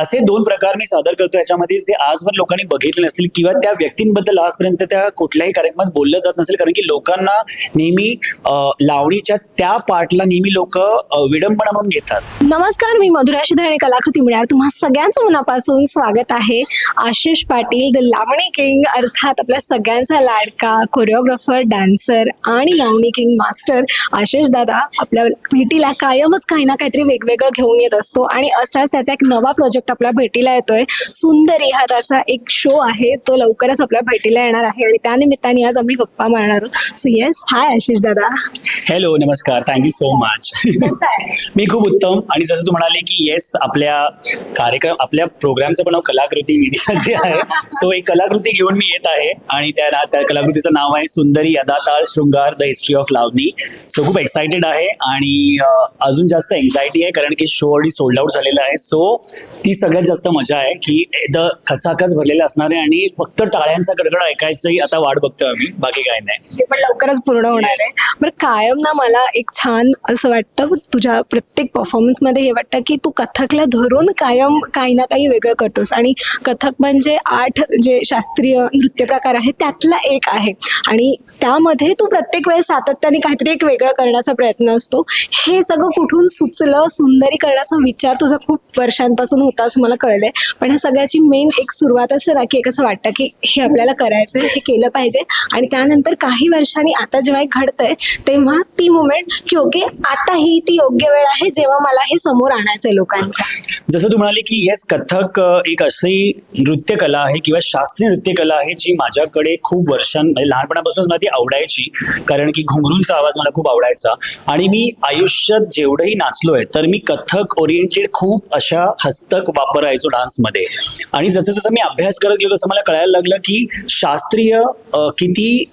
असे दोन प्रकार मी सादर करतो याच्यामध्ये जे आजवर लोकांनी बघितले नसतील किंवा त्या व्यक्तींबद्दल आजपर्यंत त्या कुठल्याही कार्यक्रमात बोललं जात नसेल कारण की लोकांना नेहमी लावणीच्या त्या पार्टला नेहमी लोक विडंबना म्हणून घेतात. नमस्कार मी मधुरा शिधे आणि कलाकृती मिळणार. तुम्हा सगळ्यांचं मनापासून स्वागत आहे. आशिष पाटील द लावणी किंग अर्थात आपल्या सगळ्यांचा लाडका कोरिओग्राफर डान्सर आणि लावणी किंग मास्टर आशिष दादा आपल्या भेटीला कायमच काही ना काहीतरी वेगवेगळं घेऊन येत असतो. आणि असाच त्याचा एक नवा प्रोजेक्ट आपल्या भेटीला येतोय. सुंदरी हा त्याचा एक शो आहे. तो लवकरच आपल्या भेटीला येणार आहे आणि त्या निमित्ताने आज आम्ही गप्पा मारणार आहोत. सो येस हाय आशिष दादा. हॅलो नमस्कार. थँक्यू सो मच मी खूप उत्तम. आणि जसं तू म्हणाले की येस आपल्या कार्यक्रम आपल्या प्रोग्रामचं पण कलाकृती मीडिया जे आहे सो एक कलाकृती घेऊन मी येत आहे. आणि त्या त्या कलाकृतीचं नाव आहे सुंदरी अदाताल शृंगार the history of Lavani so खूप एक्सायटेड आहे. आणि अजून जास्त एन्झायटी आहे कारण की शो ऑलरेडी सोल्ड आउट झालेला आहे. सो ती सगळ्यात जास्त मजा आहे की द खचाखच भरलेलं असणार आहे आणि फक्त टाळ्यांचा कडकड ऐकायचंही आता वाट बघतोय आम्ही. बाकी काय नाही. ते पण लवकरच पूर्ण होणार आहे. बरं कायम ना मला एक छान असं वाटतं तुझ्या प्रत्येक परफॉर्मन्समध्ये हे वाटतं की तू कथकला धरून कायम काही ना काही वेगळं करतोस. आणि कथक म्हणजे आठ जे शास्त्रीय नृत्य प्रकार आहेत त्यातला एक आहे. आणि त्यामध्ये तू प्रत्येक वेळेस सातत्याने काहीतरी एक वेगळं करण्याचा प्रयत्न असतो. हे सगळं कुठून सुचलं सुंदरी करण्याचा विचार तुझा खूप वर्षांपासून होता असं मला कळलंय. पण ह्या सगळ्याची मेन एक सुरुवात असते ना की एक असं वाटतं की हे आपल्याला करायचं हे केलं पाहिजे. आणि त्यानंतर काही वर्षांनी आता जेव्हा हे घडतंय तेव्हा ती मुमेंट की ओके आता ही ती योग्य वेळ आहे जेव्हा मला हे समोर आणायचंय लोकांच्या. जसं तू म्हणाले की येस कथक एक अशी नृत्य कला आहे किंवा शास्त्रीय नृत्य कला आहे जी माझ्याकडे खूप वर्षां म्हणजे लहानपणापासूनच मला ती आवडायची. कारण की घुंगरूंचा आवाज मला खूप आवडायचा. आणि मी आयुष्यात जेवढंही नाचलोय तर मी कथक ओरिएंटेड खूप अशा हस्तक वापरायचो डान्समध्ये आणि जसं जसं मी अभ्यास करत गेलो तसं मला कळायला लागलं की शास्त्रीय किती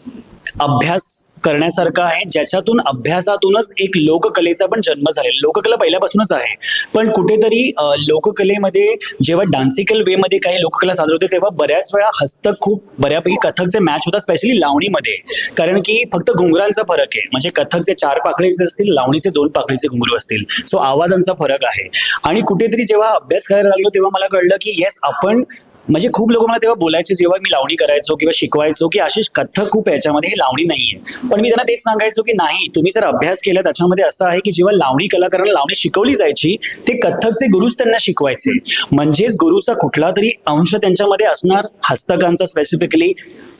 अभ्यास करण्यासारखं आहे ज्याच्यातून अभ्यासातूनच एक लोककलेचा पण जन्म झालेला लोककला पहिल्यापासूनच आहे. पण कुठेतरी लोककलेमध्ये जेव्हा डान्सिकल वे मध्ये काही लोककला सादर होते तेव्हा बऱ्याच वेळा हस्तक खूप बऱ्यापैकी कथकचे मॅच होतात स्पेशली लावणीमध्ये. कारण की फक्त घुंगरांचा फरक आहे. म्हणजे कथकचे चार पाकळीचे असतील लावणीचे दोन पाकळीचे घुंगरू असतील. सो आवाजांचा फरक आहे. आणि कुठेतरी जेव्हा अभ्यास करायला लागलो तेव्हा मला कळलं की येस आपण म्हणजे खूप लोक मला तेव्हा बोलायचे जेव्हा मी लावणी करायचो किंवा शिकवायचो की आशिष कथक खूप याच्यामध्ये लावणी नाहीये. पण मी त्यांना तेच सांगायचो की नाही तुम्ही जर अभ्यास केला त्याच्यामध्ये असं आहे की जेव्हा लावणी कलाकारांना लावणी शिकवली जायची ते कथकचे गुरुच त्यांना शिकवायचे. म्हणजेच गुरुचा कुठला तरी अंश त्यांच्यामध्ये असणार हस्तकांचा स्पेसिफिकली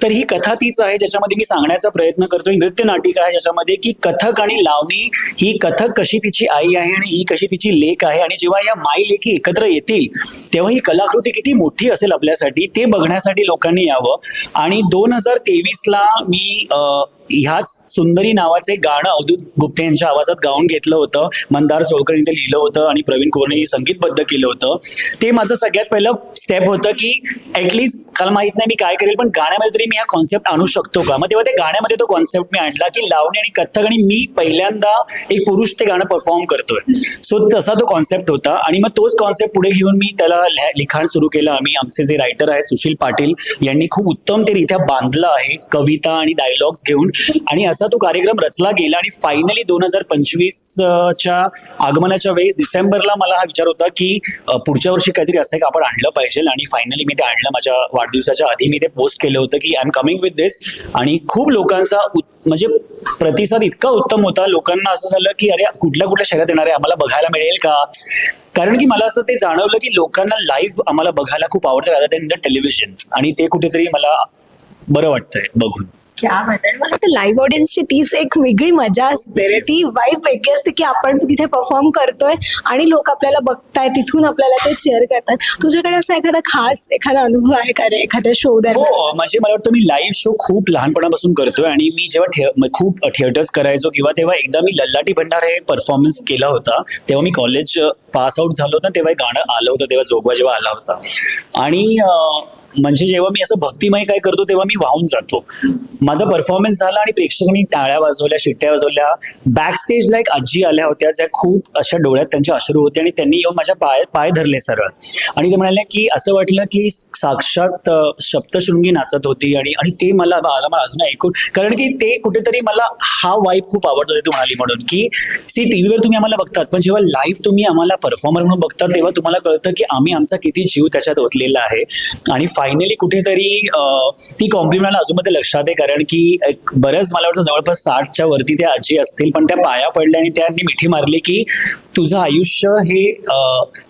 तर ही कथा तीच आहे ज्याच्यामध्ये मी सांगण्याचा प्रयत्न करतोय. नृत्य नाटिका आहे ज्याच्यामध्ये की कथक आणि लावणी ही कथक कशी तिची आई आहे आणि ही कशी तिची लेख आहे. आणि जेव्हा या माई लेखी एकत्र येतील तेव्हा ही कलाकृती किती मोठी असेल आपल्यासाठी ते बघण्यासाठी लोकांनी यावं. आणि दोन हजार तेवीसला मी ह्याच सुंदरी नावाचे गाणं अवधूत गुप्ते यांच्या आवाजात गाऊन घेतलं होतं. मंदार सोळकरणी ते लिहिलं होतं आणि प्रवीण कोरणे संगीतबद्ध केलं होतं. ते माझं सगळ्यात पहिलं स्टेप होतं की ॲटलीस्ट काल माहीत नाही मी काय करेल पण गाण्यामध्ये तरी मी हा कॉन्सेप्ट आणू शकतो का? मग तेव्हा ते गाण्यामध्ये तो कॉन्सेप्ट मी आणला की लावणी आणि कथ्थक आणि मी पहिल्यांदा एक पुरुष ते गाणं परफॉर्म करतोय. सो तसा तो कॉन्सेप्ट होता आणि मग तोच कॉन्सेप्ट पुढे घेऊन मी त्याला लिखाण सुरू केलं. आम्ही आमचे जे रायटर आहेत सुशील पाटील यांनी खूप उत्तम ते रित्या बांधलं आहे कविता आणि डायलॉग्स घेऊन. आणि असा तो कार्यक्रम रचला गेला आणि फायनली दोन हजार पंचवीसच्या आगमनाच्या वेळेस डिसेंबरला मला हा विचार होता की पुढच्या वर्षी काहीतरी असं आपण आणलं पाहिजे आणि फायनली मी ते आणलं. माझ्या वाढदिवसाच्या आधी मी ते पोस्ट केलं होतं की I am coming with this आणि खूप लोकांचा म्हणजे प्रतिसाद इतका उत्तम होता. लोकांना असं झालं की अरे कुठल्या कुठल्या शहरात येणार आहे? आम्हाला बघायला मिळेल का? कारण की मला असं ते जाणवलं की लोकांना लाईव्ह आम्हाला बघायला खूप आवडतं द टेलिव्हिजन आणि ते कुठेतरी मला बरं वाटतंय बघून. क्या मला वाटतं लाईव्ह ऑडियन्सची तीच एक वेगळी मजा असते रे. ती वाईब वेगळी असते की आपण तिथे परफॉर्म करतोय आणि लोक आपल्याला बघताय तिथून आपल्याला ते चेअर करतात. तुझ्याकडे असा एखादा खास एखादा अनुभव आहे का रे? एखाद्या शो दरम्यान? हो म्हणजे मला वाटतं मी लाईव्ह शो खूप लहानपणापासून करतोय आणि मी जेव्हा ठे- म- खूप थिएटर्स करायचो किंवा तेव्हा एकदा मी लल्लाटी भंडार हे परफॉर्मन्स केला होता तेव्हा मी कॉलेज पास आउट झालो होतं तेव्हा एक गाणं आलं होतं तेव्हा जोगवा जेव्हा आला होता. आणि अं, म्हणजे जेव्हा मी असं भक्तिमय काय करतो तेव्हा मी वाहून जातो. माझा परफॉर्मन्स झाला आणि प्रेक्षकांनी टाळ्या वाजवल्या शिट्ट्या वाजवल्या. बॅक स्टेजला एक आजी आल्या होत्या ज्या खूप अशा डोळ्यात त्यांचे अश्रू होते आणि त्यांनी येऊन माझ्या पाय पाय धरले सरळ. आणि ते म्हणाले की असं वाटलं की साक्षात सप्तशृंगी नाचत होती आणि आणि ते मला मला मला अजून ऐकून कारण की ते कुठेतरी मला हा वाईब खूप आवडतो ते तू म्हणाली म्हणून की सी टीव्हीवर तुम्ही आम्हाला बघतात पण जेव्हा लाईव्ह तुम्ही आम्हाला परफॉर्मर म्हणून बघतात तेव्हा तुम्हाला कळतं की आम्ही आमचा किती जीव त्याच्यात ओतलेला आहे. आणि फायनली कुठेतरी ती कॉम्प्लिमेंट मला अजून मध्ये लक्षात आहे. कारण की बरंच मला वाटतं जवळपास साठच्या वरती त्या आजी असतील पण त्या पाया पडल्या आणि त्यांनी मिठी मारली की तुझं आयुष्य हे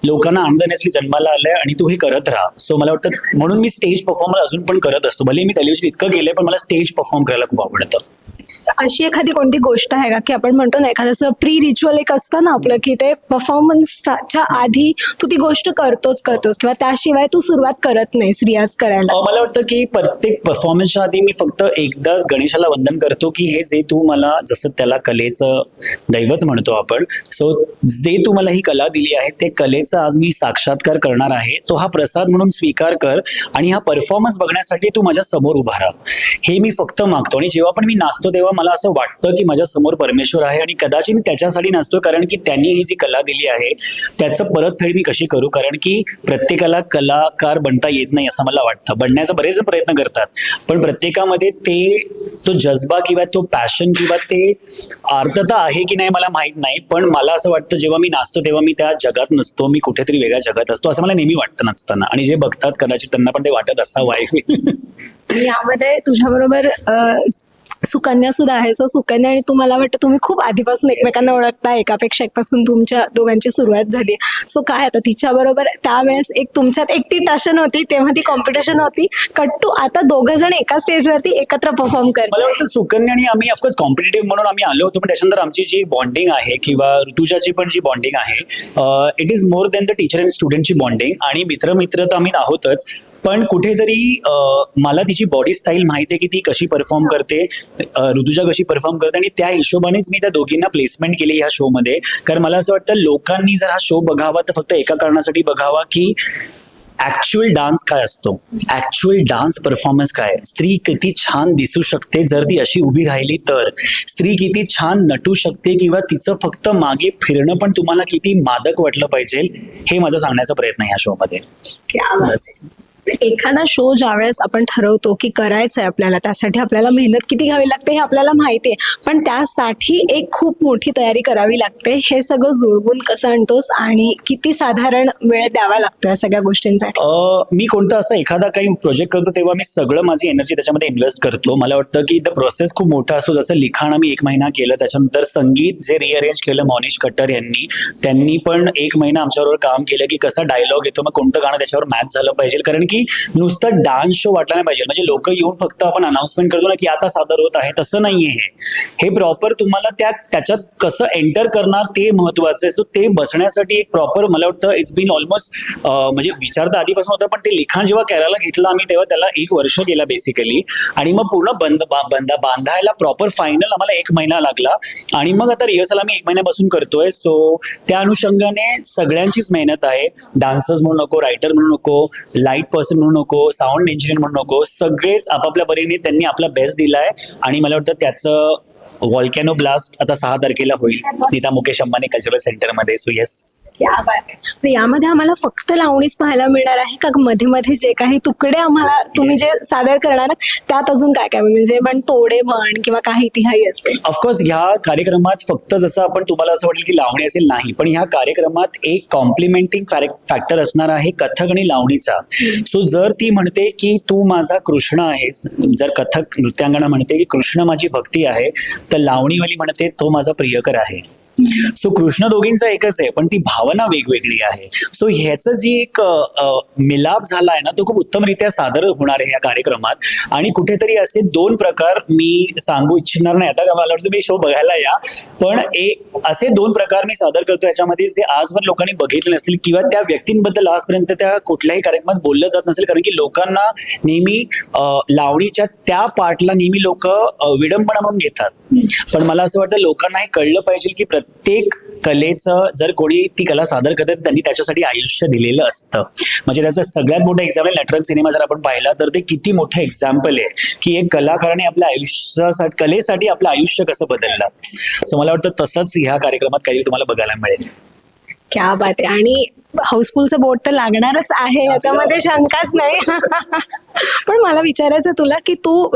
लोकांना आनंद देण्यासाठी जन्माला आलंय आणि तू हे करत राहा. सो मला वाटतं म्हणून मी स्टेज परफॉर्मर अजून पण करत असतो. भले मी टेलिव्हिजन इतकं केलंय पण मला स्टेज परफॉर्म करायला खूप आवडतं. अशी एखादी कोणती गोष्ट आहे का? की आपण म्हणतो ना एखादं प्री रिच्युअल एक असतं ना आपलं की ते परफॉर्मन्सच्या आधी तू ती गोष्ट करतोच करतोस किंवा त्याशिवाय तू सुरुवात करत नाहीस रियाज करायला. मला वाटतं की प्रत्येक परफॉर्मन्सच्या आधी मी फक्त एकदाच गणेशाला वंदन करतो की हे जे तू मला जसं त्याला कलेचं दैवत म्हणतो आपण सो जे तू मला ही कला दिली आहे ते कलेचा आज मी साक्षात्कार करणार आहे तो हा प्रसाद म्हणून स्वीकार कर आणि हा परफॉर्मन्स बघण्यासाठी तू माझ्यासमोर उभा राहा. हे मी फक्त मागतो आणि जेव्हा पण मी नाचतो तेव्हा मला असं वाटतं की माझ्यासमोर परमेश्वर आहे आणि कदाचित मी त्याच्यासाठी नाचतो कारण की त्यांनी ही जी कला दिली आहे त्याचं परतफेड मी कशी करू? कारण की प्रत्येकाला कलाकार बनता येत नाही असं मला वाटतं. बनण्याचा बरेच प्रयत्न करतात. पण प्रत्येकामध्ये ते तो जज्बा किंवा तो पॅशन किंवा ते आर्थता आहे की नाही मला माहीत नाही. पण मला असं वाटतं जेव्हा मी नाचतो तेव्हा मी त्या जगात नसतो मी कुठेतरी वेगळ्या जगात असतो असं मला नेहमी वाटतं नाचताना. आणि जे बघतात कदाचित त्यांना पण ते वाटत असावं. आहे यामध्ये तुझ्याबरोबर सुकन्या सुद्धा आहे. सो सुकन्या आणि तू मला वाटतं तुम्ही खूप आधीपासून एकमेकांना ओळखता एकापेक्षा एकपासून तुमच्या दोघांची सुरुवात झाली. सो काय आता तिच्या बरोबर त्यावेळेस एक तुमच्यात एक ती टशन होती तेव्हा ती कॉम्पिटिशन होती. कट्टू आता दोघं जण एका स्टेजवरती एकत्र परफॉर्म मला करतात सुकन्या आणि आम्ही ऑफकोर्स कॉम्पिटेटिव्ह म्हणून आम्ही आलो होतो पण त्याच्यानंतर आमची जी बॉन्डिंग आहे किंवा ऋतुजाची पण जी बॉन्डिंग आहे it is more than the teacher and स्टुडंटची bonding आणि मित्र मित्र तर आम्ही आहोतच. पण कुठेतरी मला तिची बॉडी स्टाईल माहिती आहे की ती कशी परफॉर्म करते ऋतुजा कशी परफॉर्म करते आणि त्या हिशोबानेच मी त्या दोघींना प्लेसमेंट केली ह्या शो मध्ये. कारण मला असं वाटतं लोकांनी जर हा शो बघावा तर फक्त एका कारणासाठी बघावा की ऍक्च्युअल डान्स काय असतो ऍक्च्युअल डान्स परफॉर्मन्स काय स्त्री किती छान दिसू शकते जर ती अशी उभी राहिली तर. स्त्री किती छान नटू शकते किंवा तिचं फक्त मागे फिरणं पण तुम्हाला किती मादक वाटलं पाहिजे हे माझा सांगण्याचा प्रयत्न या शो मध्ये. एखादा शो ज्यावेळेस आपण ठरवतो की करायचंय आहे आपल्याला त्यासाठी आपल्याला मेहनत किती घ्यावी लागते हे आपल्याला माहिती आहे. पण त्यासाठी एक खूप मोठी तयारी करावी लागते. हे सगळं जुळवून कसं आणतोस आणि किती साधारण वेळ द्यावा लागतो या सगळ्या गोष्टींसाठी? मी कोणतं असं एखादा काही प्रोजेक्ट करतो तेव्हा मी सगळं माझी एनर्जी त्याच्यामध्ये इन्व्हेस्ट करतो. मला वाटतं की द प्रोसेस खूप मोठा असतो. जसं लिखाण आम्ही एक महिना केलं त्याच्यानंतर संगीत जे रिअरेंज केलं मॉनिश कट्टर यांनी त्यांनी पण एक महिना आमच्याबरोबर काम केलं की कसा डायलॉग येतो मग कोणतं गाणं त्याच्यावर मॅच झालं पाहिजे. कारण की नुसतं डान्स शो वाटला नाही पाहिजे. म्हणजे लोक येऊन फक्त आपण अनाऊन्समेंट करतो ना की आता सादर होत आहे तसं नाहीये हे. हे प्रॉपर तुम्हाला त्या त्याच्यात कसं एंटर करणार ते महत्वाचं आहे. सो ते बसण्यासाठी एक प्रॉपर मला वाटतं इट्स बीन ऑलमोस्ट म्हणजे विचार तर आधीपासून होता पण ते लिखाण जेव्हा करायला घेतलं आम्ही तेव्हा त्याला एक वर्ष गेला बेसिकली आणि मग पूर्ण बंद बंद बांधायला प्रॉपर फायनल आम्हाला एक महिना लागला. आणि मग आता रिहर्सल आम्ही एक महिन्यापासून करतोय. सो त्या अनुषंगाने सगळ्यांचीच मेहनत आहे. डान्सर्स म्हणू नको रायटर म्हणू नको लाइट पर्सन म्हणू नको साऊंड इंजिनियर म्हणू नको सगळेच आपापल्या परीने त्यांनी आपला बेस्ट दिलाय. आणि मला वाटतं त्याचं व्हॉल्कॅनो ब्लास्ट आता सहा तारखेला होईल. नीता मुकेश अंबानी कल्चरल सेंटरमध्ये सो येस यामध्ये आम्हाला फक्त लावणीच पाहायला मिळणार आहे का? मध्ये मध्ये जे काही तुकडे आम्हाला तुम्ही जे सादर करणार त्यात अजून काय काय? म्हणजे म्हण तोडे म्हण किंवा काही तिहाई असेल. ऑफकोर्स ह्या कार्यक्रमात फक्त जसं आपण तुम्हाला असं वाटेल की लावणी असेल नाही. पण ह्या कार्यक्रमात एक कॉम्प्लिमेंटिंग फॅक्टर असणार आहे कथक आणि लावणीचा. सो जर ती म्हणते की तू माझा कृष्ण आहेस जर कथक नृत्यांगना म्हणते की कृष्ण माझी भक्ती आहे तर लावणीवाली म्हणते तो माझा प्रियकर आहे. सो कृष्ण दोघींचा एकच आहे पण ती भावना वेगवेगळी आहे. सो ह्याचं जी एक मिलाप झाला आहे ना तो खूप उत्तमरित्या सादर होणार आहे या कार्यक्रमात. आणि कुठेतरी असे दोन प्रकार मी सांगू इच्छिणार नाही. आता का मला वाटतं मी शो बघायला या. पण एक असे दोन प्रकार मी सादर करतो याच्यामध्ये जे आजवर लोकांनी बघितले नसतील किंवा त्या व्यक्तींबद्दल आजपर्यंत त्या कुठल्याही कार्यक्रमात बोललं जात नसेल. कारण की लोकांना नेहमी लावणीच्या त्या पार्टला नेहमी लोक विडंबना म्हणून घेतात. पण मला असं वाटतं लोकांना हे कळलं पाहिजे की प्रत्येक प्रत्येक कलेचं जर कोणी ती कला सादर करते त्यांनी त्याच्यासाठी आयुष्य दिलेलं असतं. म्हणजे त्याचं सगळ्यात मोठं एक्झाम्पल नटरंग सिनेमा जर आपण पाहिला तर ते किती मोठं एक्झाम्पल आहे की एक कलाकाराने आपल्या आयुष्यासाठी कलेसाठी आपलं आयुष्य कसं बदललं. सो मला वाटतं तसंच ह्या कार्यक्रमात काही तुम्हाला बघायला मिळेल. क्या बात आहे. आणि हाऊसफुलचं बोर्ड तर लागणारच आहे याच्यामध्ये शंकाच नाही. पण मला विचारायचं तुला की तू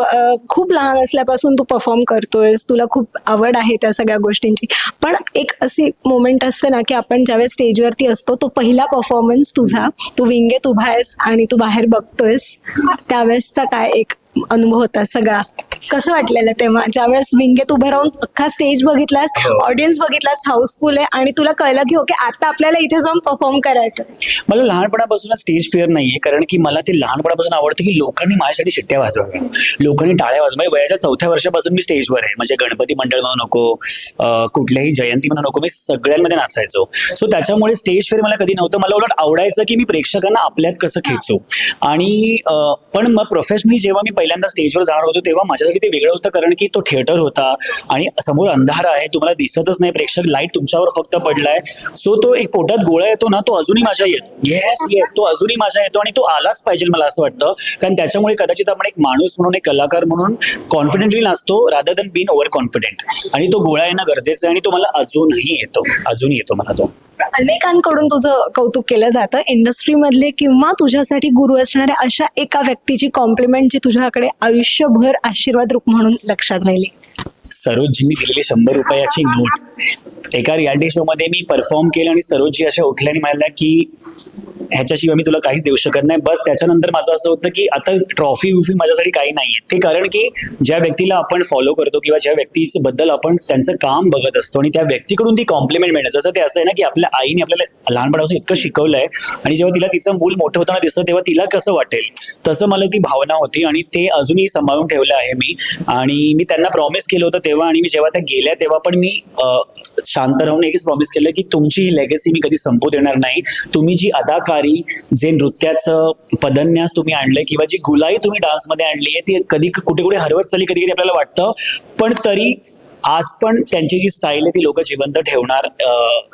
खूप लहान असल्यापासून तू परफॉर्म करतोयस तुला खूप आवड आहे त्या सगळ्या गोष्टींची. पण एक अशी मोमेंट असते ना की आपण ज्यावेळेस स्टेजवरती असतो तो पहिला परफॉर्मन्स तुझा तू विंगेत उभा आहेस आणि तू बाहेर बघतोयस त्यावेळेसचा काय एक अनुभव होता सगळा? कसं वाटलेलं तेव्हा? ज्यावेळेस विंगेत उभं राहून अख्खा स्टेज बघितलास हो. ऑडियन्स बघितलास हाऊसफुल आहे आणि तुला कळलं की ओके आता आपल्याला इथे जाऊन परफॉर्म करायचं मला लहानपणापासूनच स्टेज फिअर नाहीये कारण की मला ते लहानपणापासून आवडतं की लोकांनी माझ्यासाठी शिट्ट्या वाजवाव्या. लोकांनी टाळ्या वाजवा म्हणजे वयाच्या चौथ्या वर्षापासून मी स्टेजवर आहे. म्हणजे गणपती मंडळ म्हणू नको कुठल्याही जयंती म्हणू नको मी सगळ्यांमध्ये नाचायचो. सो त्याच्यामुळे स्टेज फेअर मला कधी नव्हतं. मला उलट आवडायचं की मी प्रेक्षकांना आपल्यात कसं खेचू. आणि पण मग प्रोफेशनली जेव्हा मी पहिल्यांदा स्टेजवर जाणार होतो तेव्हा माझ्यासाठी ते वेगळं होतं कारण की तो थिएटर होता आणि समोर अंधार आहे तुम्हाला दिसतच नाही प्रेक्षक लाइट तुमच्यावर फक्त पडलाय. सो तो एक पोटात गोळा येतो ना तो अजूनही माझ्या येतो. येस येस तो अजूनही माझ्या येतो आणि तो आलाच पाहिजे मला असं वाटतं. कारण त्याच्यामुळे कदाचित आपण एक माणूस म्हणून एक कलाकार म्हणून कॉन्फिडेंटली नाचतो rather than been over confident आणि तो गोळा येणं गरजेचं आहे आणि तो मला अजूनही येतो अजूनही येतो मला तो. अनेकांकडून तुझं कौतुक केलं जातं इंडस्ट्रीमधले किंवा तुझ्यासाठी गुरु असणाऱ्या अशा एका व्यक्तीची कॉम्प्लिमेंट जी तुझ्याकडे आयुष्यभर आशीर्वाद रूप म्हणून लक्षात राहिले. सरोजजींनी दिलेली शंभर रुपयाची नोट. एका रियालिटी शो मध्ये मी परफॉर्म केलं आणि सरोजजी अशा उठल्याने म्हणाल्या की ह्याच्याशिवाय मी तुला काहीच देऊ शकत नाही. बस त्याच्यानंतर माझं असं होतं की आता ट्रॉफी विफी माझ्यासाठी काही नाहीये. ते कारण की ज्या व्यक्तीला आपण फॉलो करतो किंवा ज्या व्यक्तीच्या बद्दल आपण त्यांचं काम बघत असतो आणि त्या व्यक्तीकडून ती कॉम्प्लिमेंट मिळणं जसं ते असं आहे ना की आपल्या आईने आपल्याला लहानपणापासून इतकं शिकवलंय आणि जेव्हा तिला तिचं मूल मोठं होताना दिसतं तेव्हा तिला कसं वाटेल? तसं मला ती भावना होती आणि ते अजूनही सांभाळून ठेवलं आहे मी. आणि मी त्यांना प्रॉमिस केलं होतं तेव्हा आणि मी जेव्हा त्या गेल्या तेव्हा पण मी शांत राहून एकच प्रॉमिस केलं की तुमची ही लेगसी मी कधी संपू देणार नाही. तुम्ही जी अदाकारी जे नृत्याचं पदन्यास तुम्ही आणलंय किंवा जी गुलाई तुम्ही डान्समध्ये आणली आहे ती कधी कुठे कुठे हरवत चालली कधी कधी आपल्याला वाटतं. पण तरी आज पण त्यांची जी स्टाईल आहे ती लोक जिवंत ठेवणार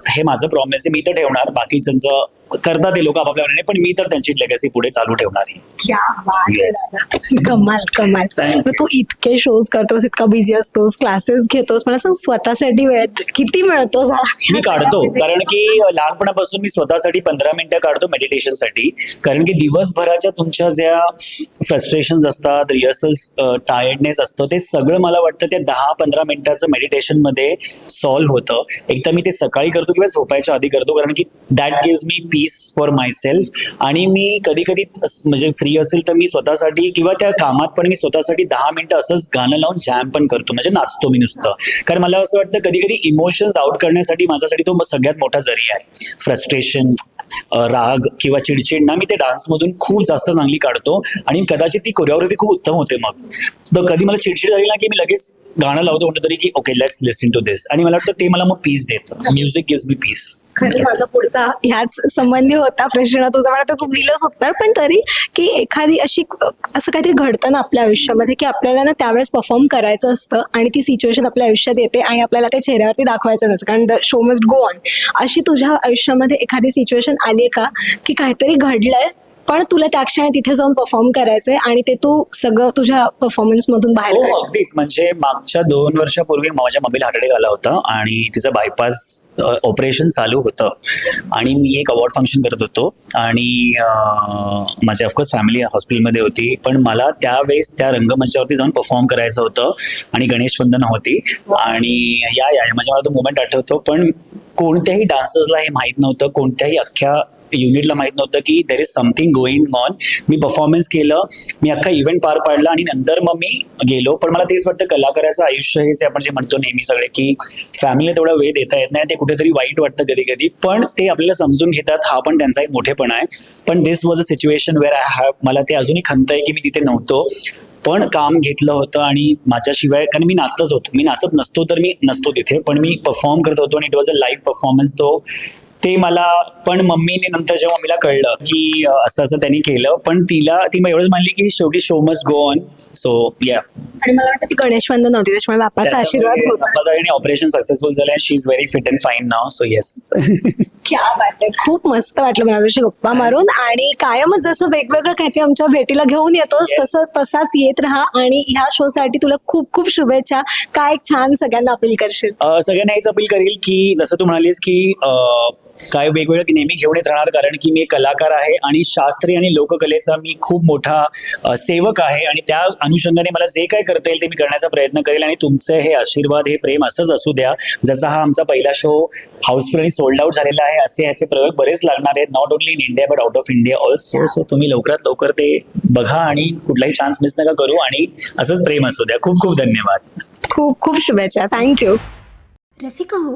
हे माझं प्रॉमिस आहे. मी तर ठेवणार. बाकीच्यांचं करतात ते लोक आपापल्या मनाने, पण मी तर त्यांची लेगसी पुढे चालू ठेवणार. आहे क्या बात आहे Yes. दादा. कमाल कमाल. मग तू इतके शोज करतोस इतका बिझी असतोस क्लासेस घेतोस मला सांग स्वतःसाठी वेळ किती मिळतो मी काढतो कारण की लहानपणापासून मी स्वतःसाठी पंधरा मिनिटं काढतो मेडिटेशनसाठी कारण की दिवसभराच्या तुमच्या ज्या फ्रस्ट्रेशन असतात रिहर्सल्स टायर्डनेस असतो ते सगळं मला वाटतं ते दहा पंधरा मिनिटाचं मेडिटेशनमध्ये सॉल्व्ह होतं. एक तर मी ते सकाळी करतो किंवा झोपायच्या आधी करतो कारण की that gives me peace for myself आणि मी कधी कधी म्हणजे फ्री असेल तर मी स्वतःसाठी किंवा त्या कामात पण मी स्वतःसाठी दहा मिनिटं असंच गाणं लावून जॅम पण करतो. म्हणजे नाचतो मी नुसतं. कारण मला असं वाटतं कधी कधी इमोशन्स आउट करण्यासाठी माझ्यासाठी तो सगळ्यात मोठा जरिया आहे. फ्रस्ट्रेशन राग किंवा चिडचिड ना मी ते डान्समधून खूप जास्त चांगली काढतो. आणि कदाचित ती कोरिओग्राफी खूप उत्तम होते मग. तर कधी मला चिडचिड झाली ना की मी लगेच गाणं लावतो म्हणतो तरी की okay let's listen to this आणि मला वाटतं ते मला मग पीस देतं. म्युझिक गिव्स मी पीस खरं माझा पुढचा ह्याच संबंधी होता प्रश्न तुझा. मला तू दिलंच उत्तर पण तरी की एखादी अशी असं काहीतरी घडतं ना आपल्या आयुष्यामध्ये की आपल्याला ना त्यावेळेस परफॉर्म करायचं असतं आणि ती सिच्युएशन आपल्या आयुष्यात येते आणि आपल्याला ते चेहऱ्यावरती दाखवायचं नसतं. कारण the show must go on अशी तुझ्या आयुष्यामध्ये एखादी सिच्युएशन आली का? की काहीतरी घडलंय पण तुला त्या क्षणी तिथे जाऊन परफॉर्म करायचंय आणि ते तू सगळं तुझ्या परफॉर्मन्स मधून बाहेर हो अगदीच. म्हणजे मागच्या दोन वर्षापूर्वी माझ्या मम्मीला हार्ट अटॅक आला होता आणि तिचं बायपास ऑपरेशन चालू होतं. आणि मी एक अवॉर्ड फंक्शन करत होतो. आणि अं, माझी ऑफकोर्स फॅमिली हॉस्पिटलमध्ये होती. पण मला त्यावेळेस त्या रंगमंचावरती जाऊन परफॉर्म करायचं होतं आणि गणेश वंदना होती. आणि या या म्हणजे मला तो मुवमेंट आठवतो. पण कोणत्याही डान्सर्सला हे माहीत नव्हतं. कोणत्याही अख्ख्या युनिटला माहीत नव्हतं की there is something going on me performance केलं मी अख्खा इव्हेंट पार पाडला आणि नंतर मग मी गेलो. पण मला तेच वाटतं कलाकाराचं आयुष्य हेच आपण जे म्हणतो नेहमी सगळे की फॅमिलीला तेवढा वेळ देता येत नाही ते कुठेतरी वाईट वाटतं कधी कधी पण ते आपल्याला समजून घेतात हा पण त्यांचा एक मोठेपणा आहे. पण this was a situation where I have मला ते अजूनही खंत आहे की मी तिथे नव्हतो. पण काम घेतलं होतं आणि माझ्याशिवाय कारण मी नाचतच होतो. मी नाचत नसतो तर मी नसतो तिथे पण मी परफॉर्म करत होतो आणि it was a live performance तो ते मला पण मम्मीने नंतर जेव्हा मम्मीला कळलं की असं असं त्यांनी केलं पण तिला ती मग एवढंच म्हणली की शेवटी show must go on so या आणि मला वाटतं ती गणेश वंदन होती त्याच्यामुळे बाप्पाचा आशीर्वाद होता. ऑपरेशन सक्सेसफुल झालं she is very fit and fine now so yes क्या बात आहे. खूप मस्त वाटलं मला तुझी गप्पा मारून आणि कायमच जसं वेगवेगळं काहीतरी आमच्या भेटीला घेऊन येतोस. तसं तसाच येत राहा आणि ह्या शो साठी तुला खूप खूप शुभेच्छा. काय छान सगळ्यांना अपील करशील? सगळ्यांना हेच अपील करेल की जसं तू म्हणालीस की काय वेगवेगळं नेहमी घेऊन येत राहणार कारण की मी एक कलाकार आहे आणि शास्त्रीय आणि लोककलेचा मी खूप मोठा सेवक आहे आणि त्या अनुषंगाने मला जे काय करता येईल ते मी करण्याचा प्रयत्न करेल आणि तुमचे हे आशीर्वाद हे प्रेम असंच असू द्या. जसा हा आमचा पहिला शो हाऊसफुल आणि सोल्ड आउट झालेला आहे असे ह्याचे प्रयोग बरेच लागणार आहेत not only in India but out of India also so तुम्ही लवकरात लवकर ते बघा आणि कुठलाही चान्स मिस नका करू आणि असंच प्रेम असू द्या. खूप खूप धन्यवाद. खूप खूप शुभेच्छा. थँक्यू रसिका हो